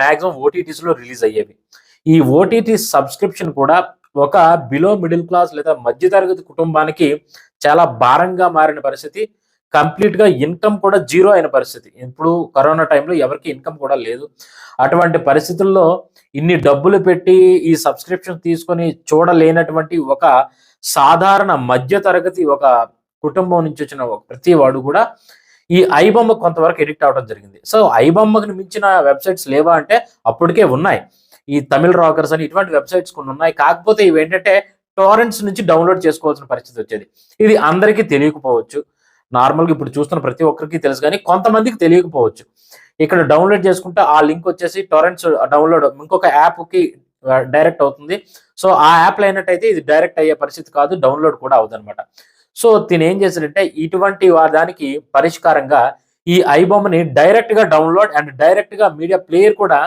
Maximum ఓటీటీస్లో release అయ్యేవి. ఈ OTT subscription కూడా ఒక బిలో మిడిల్ క్లాస్ లేదా మధ్యతరగతి కుటుంబానికి చాలా భారంగా మారిన పరిస్థితి. కంప్లీట్గా ఇన్కమ్ కూడా జీరో అయిన పరిస్థితి. ఇప్పుడు కరోనా టైంలో ఎవరికి ఇన్కమ్ కూడా లేదు. అటువంటి పరిస్థితుల్లో ఇన్ని డబ్బులు పెట్టి ఈ సబ్స్క్రిప్షన్ తీసుకొని చూడలేనటువంటి ఒక సాధారణ మధ్య తరగతి ఒక కుటుంబం నుంచి వచ్చిన ఒక ప్రతి వాడు కూడా ఈ ఐబొమ్మ కొంతవరకు ఎడిక్ట్ అవడం జరిగింది. సో ఐబొమ్మకి మించిన వెబ్సైట్స్ లేవా అంటే అప్పటికే ఉన్నాయి. ఈ తమిళ రాకర్స్ అని ఇటువంటి వెబ్సైట్స్ కొన్ని ఉన్నాయి. కాకపోతే ఇవి ఏంటంటే టోరెంట్స్ నుంచి డౌన్లోడ్ చేసుకోవాల్సిన పరిస్థితి వచ్చేది. ఇది అందరికీ తెలియకపోవచ్చు. నార్మల్గా ఇప్పుడు చూస్తున్న ప్రతి ఒక్కరికి తెలుసు కానీ కొంతమందికి తెలియకపోవచ్చు. ఇక్కడ డౌన్లోడ్ చేసుకుంటే ఆ లింక్ వచ్చేసి టొరెంట్స్ డౌన్లోడ్ ఇంకొక యాప్కి డైరెక్ట్ అవుతుంది. సో ఆ యాప్లో అయినట్టయితే ఇది డైరెక్ట్ అయ్యే పరిస్థితి కాదు. డౌన్లోడ్ కూడా అవుతుంది సో తినేం ఏం చేశాడంటే ఇటువంటి వా- దానికి పరిష్కారంగా ఈ ఐబొమ్మని డైరెక్ట్గా డౌన్లోడ్ అండ్ డైరెక్ట్గా మీడియా ప్లేయర్ కూడా